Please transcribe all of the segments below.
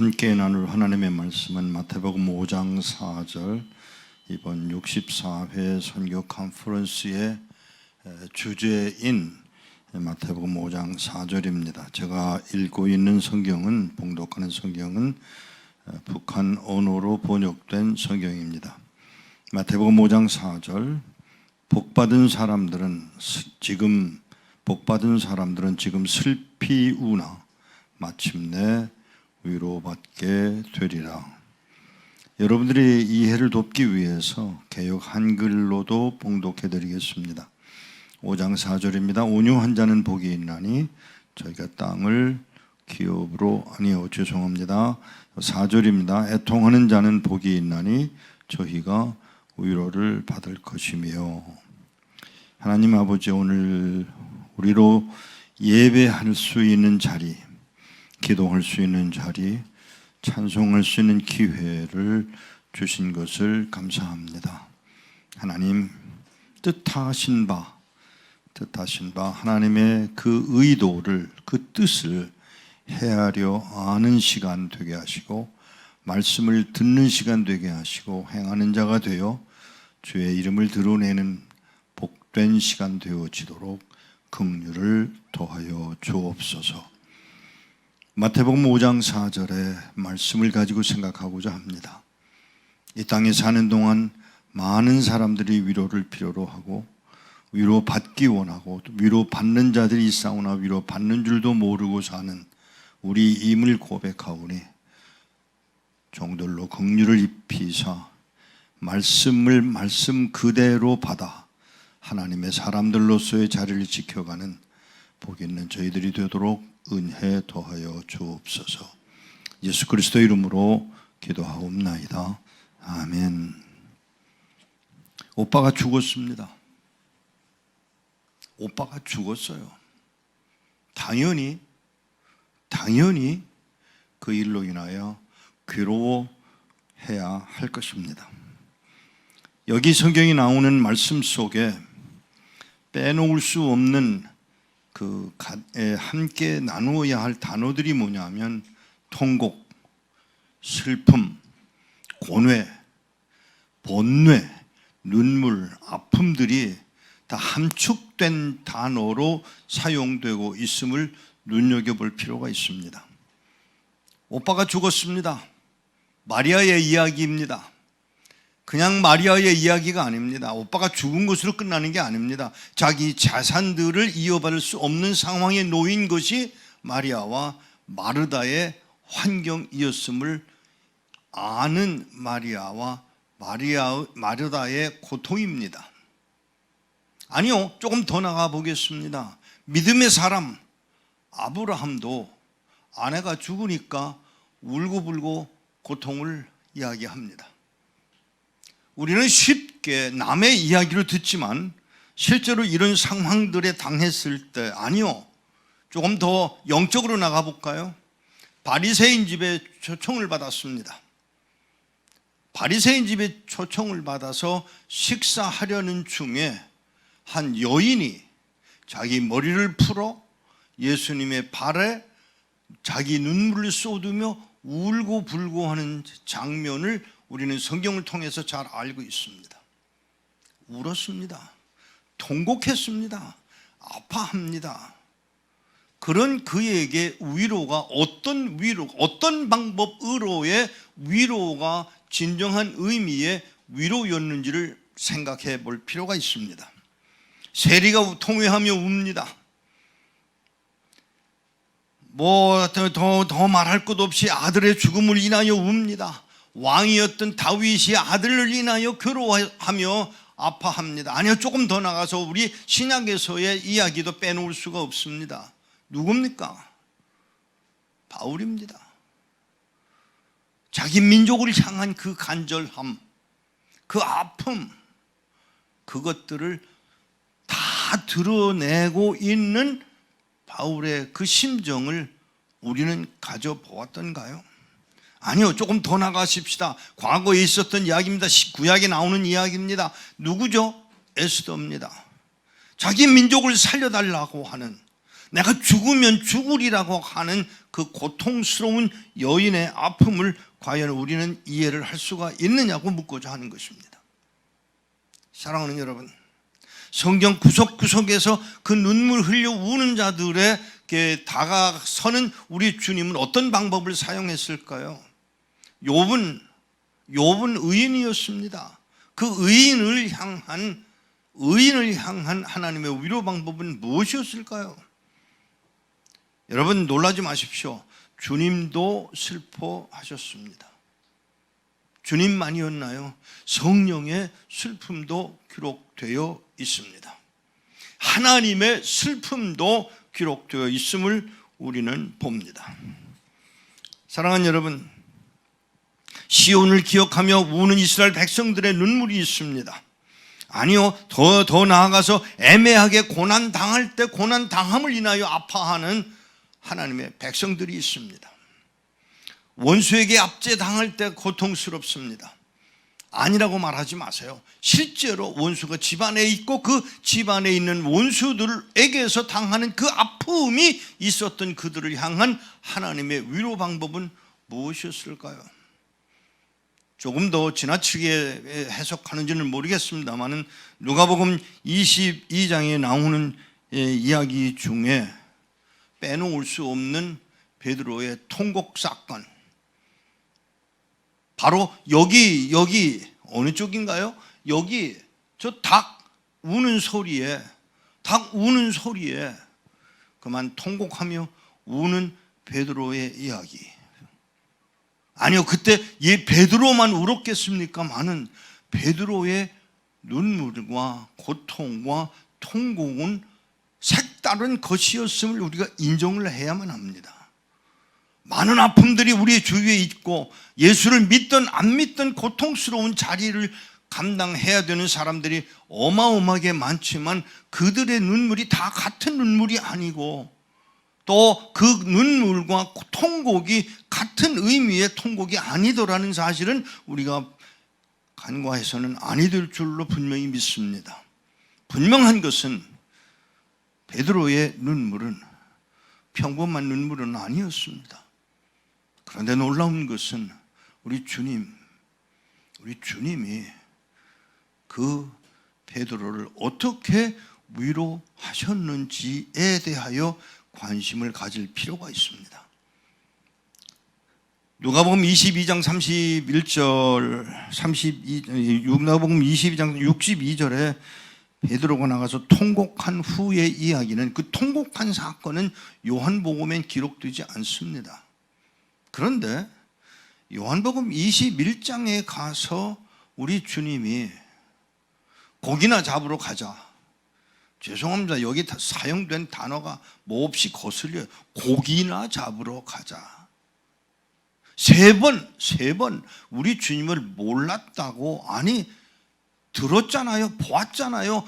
함께 나눌 하나님의 말씀은 마태복음 5장 4절 이번 64회 선교 컨퍼런스의 주제인 마태복음 5장 4절입니다. 제가 읽고 있는 성경은 봉독하는 성경은 북한 언어로 번역된 성경입니다. 마태복음 5장 4절 복 받은 사람들은 지금 복 받은 사람들은 지금 슬피 우나 마침내 위로받게 되리라. 여러분들이 이해를 돕기 위해서 개역 한글로도 봉독해 드리겠습니다. 5장 4절입니다. 온유한 자는 복이 있나니 저희가 땅을 기업으로 아니요 죄송합니다. 4절입니다. 애통하는 자는 복이 있나니 저희가 위로를 받을 것이며 하나님 아버지 오늘 우리로 예배할 수 있는 자리 기도할 수 있는 자리, 찬송할 수 있는 기회를 주신 것을 감사합니다. 하나님 뜻하신 바, 뜻하신 바 하나님의 그 의도를 그 뜻을 헤아려 아는 시간 되게 하시고 말씀을 듣는 시간 되게 하시고 행하는 자가 되어 주의 이름을 드러내는 복된 시간 되어지도록 긍휼을 더하여 주옵소서. 마태복음 5장 4절의 말씀을 가지고 생각하고자 합니다. 이 땅에 사는 동안 많은 사람들이 위로를 필요로 하고 위로 받기 원하고 위로 받는 자들이 있사오나 위로 받는 줄도 모르고 사는 우리 임을 고백하오니 종들로 긍휼을 입히사 말씀을 말씀 그대로 받아 하나님의 사람들로서의 자리를 지켜가는 복 있는 저희들이 되도록 은혜 더하여 주옵소서. 예수 그리스도 이름으로 기도하옵나이다. 아멘. 오빠가 죽었습니다. 오빠가 죽었어요. 당연히 당연히 그 일로 인하여 괴로워해야 할 것입니다. 여기 성경이 나오는 말씀 속에 빼놓을 수 없는 그 함께 나누어야 할 단어들이 뭐냐면 통곡, 슬픔, 고뇌, 번뇌, 눈물, 아픔들이 다 함축된 단어로 사용되고 있음을 눈여겨볼 필요가 있습니다. 오빠가 죽었습니다. 마리아의 이야기입니다. 그냥 마리아의 이야기가 아닙니다. 오빠가 죽은 것으로 끝나는 게 아닙니다. 자기 자산들을 이어받을 수 없는 상황에 놓인 것이 마리아와 마르다의 환경이었음을 아는 마리아와 마리아 마르다의 고통입니다. 아니요, 조금 더 나가 보겠습니다. 믿음의 사람 아브라함도 아내가 죽으니까 울고불고 고통을 이야기합니다. 우리는 쉽게 남의 이야기를 듣지만 실제로 이런 상황들에 당했을 때 아니요. 조금 더 영적으로 나가 볼까요? 바리새인 집에 초청을 받았습니다. 바리새인 집에 초청을 받아서 식사하려는 중에 한 여인이 자기 머리를 풀어 예수님의 발에 자기 눈물을 쏟으며 울고 불고 하는 장면을 우리는 성경을 통해서 잘 알고 있습니다. 울었습니다. 통곡했습니다. 아파합니다. 그런 그에게 위로가 어떤 위로, 어떤 방법으로의 위로가 진정한 의미의 위로였는지를 생각해 볼 필요가 있습니다. 세리가 통회하며 웁니다. 뭐, 더, 더, 더 말할 것 없이 아들의 죽음을 인하여 웁니다. 왕이었던 다윗이 아들을 인하여 괴로워하며 아파합니다. 아니요, 조금 더 나가서 우리 신약에서의 이야기도 빼놓을 수가 없습니다. 누굽니까? 바울입니다. 자기 민족을 향한 그 간절함, 그 아픔, 그것들을 다 드러내고 있는 바울의 그 심정을 우리는 가져보았던가요? 아니요, 조금 더 나가십시다. 과거에 있었던 이야기입니다. 구약에 나오는 이야기입니다. 누구죠? 에스더입니다. 자기 민족을 살려달라고 하는 내가 죽으면 죽으리라고 하는 그 고통스러운 여인의 아픔을 과연 우리는 이해를 할 수가 있느냐고 묻고자 하는 것입니다. 사랑하는 여러분, 성경 구석구석에서 그 눈물 흘려 우는 자들에게 다가서는 우리 주님은 어떤 방법을 사용했을까요? 욥은 욥은 의인이었습니다. 그 의인을 향한 의인을 향한 하나님의 위로 방법은 무엇이었을까요? 여러분 놀라지 마십시오. 주님도 슬퍼하셨습니다. 주님만이었나요? 성령의 슬픔도 기록되어 있습니다. 하나님의 슬픔도 기록되어 있음을 우리는 봅니다. 사랑하는 여러분, 시온을 기억하며 우는 이스라엘 백성들의 눈물이 있습니다. 아니요, 더, 더 나아가서 애매하게 고난 당할 때 고난 당함을 인하여 아파하는 하나님의 백성들이 있습니다. 원수에게 압제 당할 때 고통스럽습니다. 아니라고 말하지 마세요. 실제로 원수가 집안에 있고 그 집안에 있는 원수들에게서 당하는 그 아픔이 있었던 그들을 향한 하나님의 위로 방법은 무엇이었을까요? 조금 더 지나치게 해석하는지는 모르겠습니다만은 누가복음 22장에 나오는 예, 이야기 중에 빼놓을 수 없는 베드로의 통곡 사건. 바로 여기 여기 어느 쪽인가요? 여기 저 닭 우는 소리에 닭 우는 소리에 그만 통곡하며 우는 베드로의 이야기. 아니요, 그때 예 베드로만 울었겠습니까? 많은 베드로의 눈물과 고통과 통곡은 색다른 것이었음을 우리가 인정을 해야만 합니다. 많은 아픔들이 우리 주위에 있고 예수를 믿든 안 믿든 고통스러운 자리를 감당해야 되는 사람들이 어마어마하게 많지만 그들의 눈물이 다 같은 눈물이 아니고 또 그 눈물과 통곡이 같은 의미의 통곡이 아니더라는 사실은 우리가 간과해서는 아니 될 줄로 분명히 믿습니다. 분명한 것은 베드로의 눈물은 평범한 눈물은 아니었습니다. 그런데 놀라운 것은 우리 주님, 우리 주님이 그 베드로를 어떻게 위로하셨는지에 대하여 관심을 가질 필요가 있습니다. 누가복음 22장 31절 32 누가복음 22장 62절에 베드로가 나가서 통곡한 후의 이야기는 그 통곡한 사건은 요한복음엔 기록되지 않습니다. 그런데 요한복음 21장에 가서 우리 주님이 고기나 잡으러 가자. 죄송합니다. 여기 사용된 단어가 몹시 거슬려요. 고기나 잡으러 가자. 세 번, 세 번 우리 주님을 몰랐다고 아니 들었잖아요. 보았잖아요.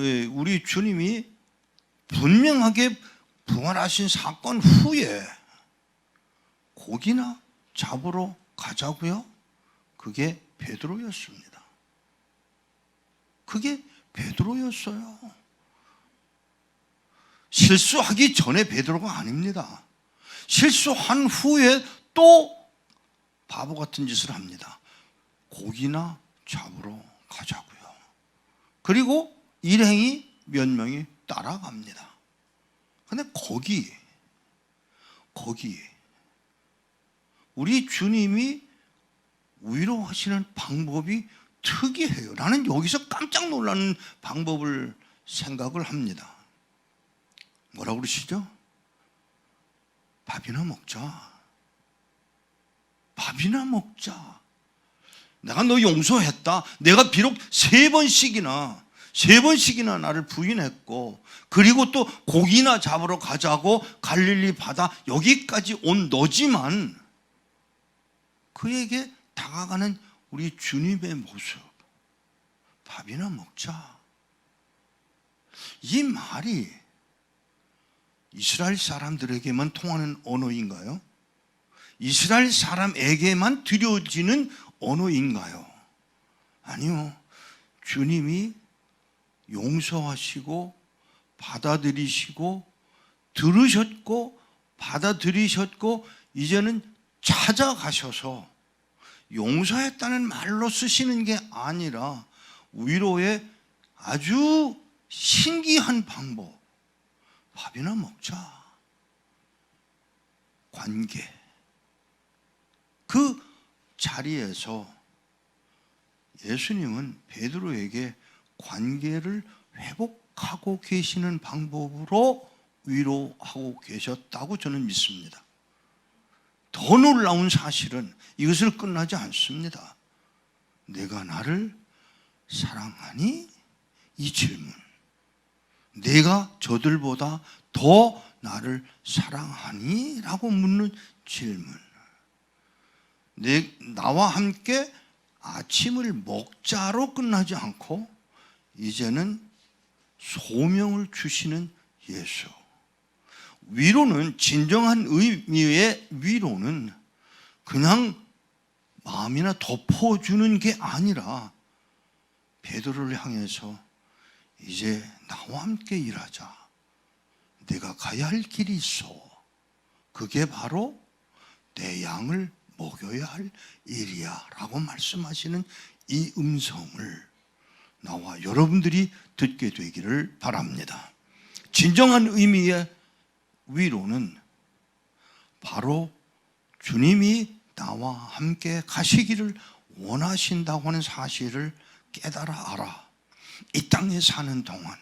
예, 우리 주님이 분명하게 부활하신 사건 후에 고기나 잡으러 가자고요. 그게 베드로였습니다. 그게 베드로였어요. 실수하기 전에 베드로가 아닙니다. 실수한 후에 또 바보 같은 짓을 합니다. 고기나 잡으러 가자고요. 그리고 일행이 몇 명이 따라갑니다. 근데 거기 거기 우리 주님이 위로하시는 방법이 특이해요. 나는 여기서 깜짝 놀라는 방법을 생각을 합니다. 뭐라고 그러시죠? 밥이나 먹자. 밥이나 먹자. 내가 너 용서했다. 내가 비록 세 번씩이나 세 번씩이나 나를 부인했고 그리고 또 고기나 잡으러 가자고 갈릴리 바다 여기까지 온 너지만 그에게 다가가는 우리 주님의 모습 밥이나 먹자. 이 말이 이스라엘 사람들에게만 통하는 언어인가요? 이스라엘 사람에게만 드려지는 언어인가요? 아니요. 주님이 용서하시고 받아들이시고 들으셨고 받아들이셨고 이제는 찾아가셔서 용서했다는 말로 쓰시는 게 아니라 위로의 아주 신기한 방법. 밥이나 먹자. 관계. 그 자리에서 예수님은 베드로에게 관계를 회복하고 계시는 방법으로 위로하고 계셨다고 저는 믿습니다. 더 놀라운 사실은 이것을 끝나지 않습니다. 내가 나를 사랑하니? 이 질문. 내가 저들보다 더 나를 사랑하니? 라고 묻는 질문. 내, 나와 함께 아침을 먹자로 끝나지 않고 이제는 소명을 주시는 예수. 위로는 진정한 의미의 위로는 그냥 마음이나 덮어주는 게 아니라 베드로를 향해서 이제 나와 함께 일하자. 내가 가야 할 길이 있어. 그게 바로 내 양을 먹여야 할 일이야. 라고 말씀하시는 이 음성을 나와 여러분들이 듣게 되기를 바랍니다. 진정한 의미의 위로는 바로 주님이 나와 함께 가시기를 원하신다고 하는 사실을 깨달아 알아. 이 땅에 사는 동안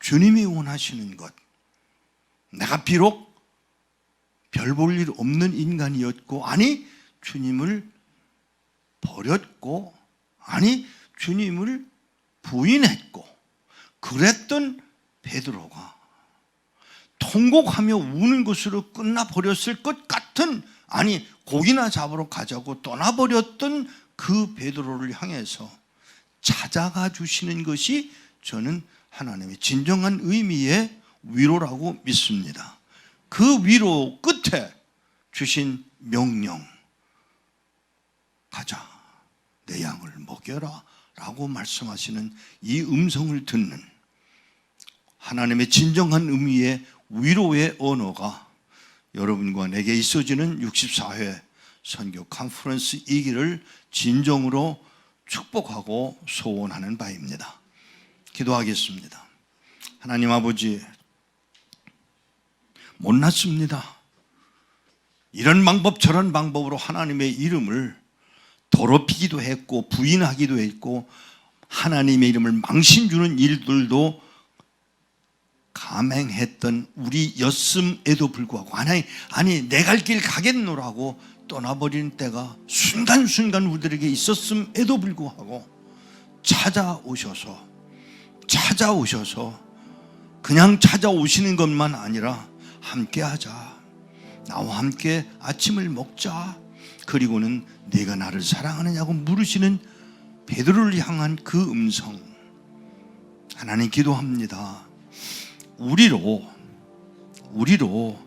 주님이 원하시는 것. 내가 비록 별 볼 일 없는 인간이었고, 아니, 주님을 버렸고, 아니, 주님을 부인했고, 그랬던 베드로가 통곡하며 우는 것으로 끝나버렸을 것 같은 아니 고기나 잡으러 가자고 떠나버렸던 그 베드로를 향해서 찾아가 주시는 것이 저는 하나님의 진정한 의미의 위로라고 믿습니다. 그 위로 끝에 주신 명령 가자 내 양을 먹여라 라고 말씀하시는 이 음성을 듣는 하나님의 진정한 의미의 위로의 언어가 여러분과 내게 있어지는 64회 선교 컨퍼런스 이기를 진정으로 축복하고 소원하는 바입니다. 기도하겠습니다. 하나님 아버지, 못났습니다. 이런 방법 저런 방법으로 하나님의 이름을 더럽히기도 했고 부인하기도 했고 하나님의 이름을 망신 주는 일들도 감행했던 우리였음에도 불구하고 아니 아니 내 갈 길 가겠노라고 떠나버린 때가 순간순간 우리들에게 있었음에도 불구하고 찾아오셔서 찾아오셔서 그냥 찾아오시는 것만 아니라 함께 하자. 나와 함께 아침을 먹자. 그리고는 네가 나를 사랑하느냐고 물으시는 베드로를 향한 그 음성. 하나님 기도합니다. 우리로 우리로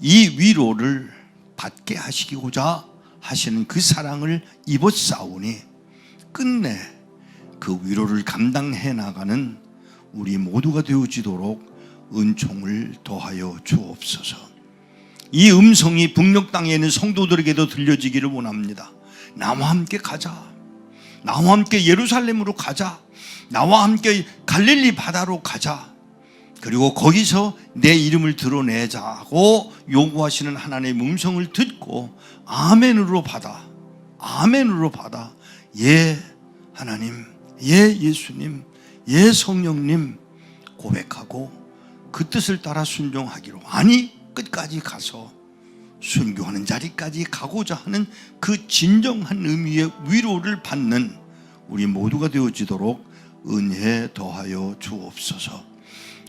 이 위로를 받게 하시고자 하시는 그 사랑을 입었사오니 끝내 그 위로를 감당해 나가는 우리 모두가 되어지도록 은총을 더하여 주옵소서. 이 음성이 북녘 땅에 있는 성도들에게도 들려지기를 원합니다. 나와 함께 가자. 나와 함께 예루살렘으로 가자. 나와 함께 갈릴리 바다로 가자. 그리고 거기서 내 이름을 드러내자고 요구하시는 하나님의 음성을 듣고 아멘으로 받아 아멘으로 받아 예 하나님 예 예수님 예 성령님 고백하고 그 뜻을 따라 순종하기로 아니 끝까지 가서 순교하는 자리까지 가고자 하는 그 진정한 의미의 위로를 받는 우리 모두가 되어지도록 은혜 더하여 주옵소서.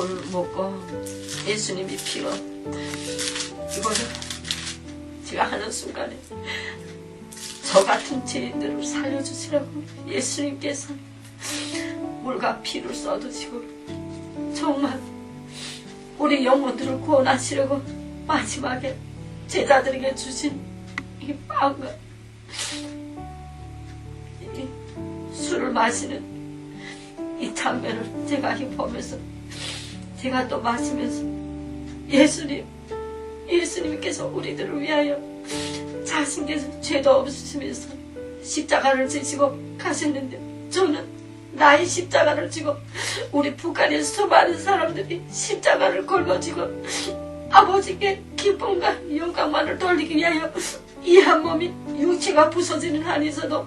떡을 먹고 예수님이 피로 이거를 제가 하는 순간에 저 같은 죄인들을 살려주시라고 예수님께서 물과 피를 쏟으시고 정말 우리 영혼들을 구원하시려고 마지막에 제자들에게 주신 이 빵과 이 술을 마시는 이 장면을 제가 이 보면서 제가 또 마시면서 예수님 예수님께서 우리들을 위하여 자신께서 죄도 없으시면서 십자가를 지시고 가셨는데 저는 나의 십자가를 지고 우리 북한의 수많은 사람들이 십자가를 걸어지고 아버지께 기쁨과 영광만을 돌리기 위하여 이 한 몸이 육체가 부서지는 한에서도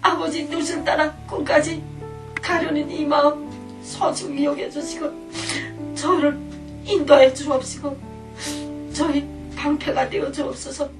아버지 뜻을 따라 꿈까지 가려는 이 마음 소중히 여겨주시고 저를 인도해 주옵시고 저희 방패가 되어 주옵소서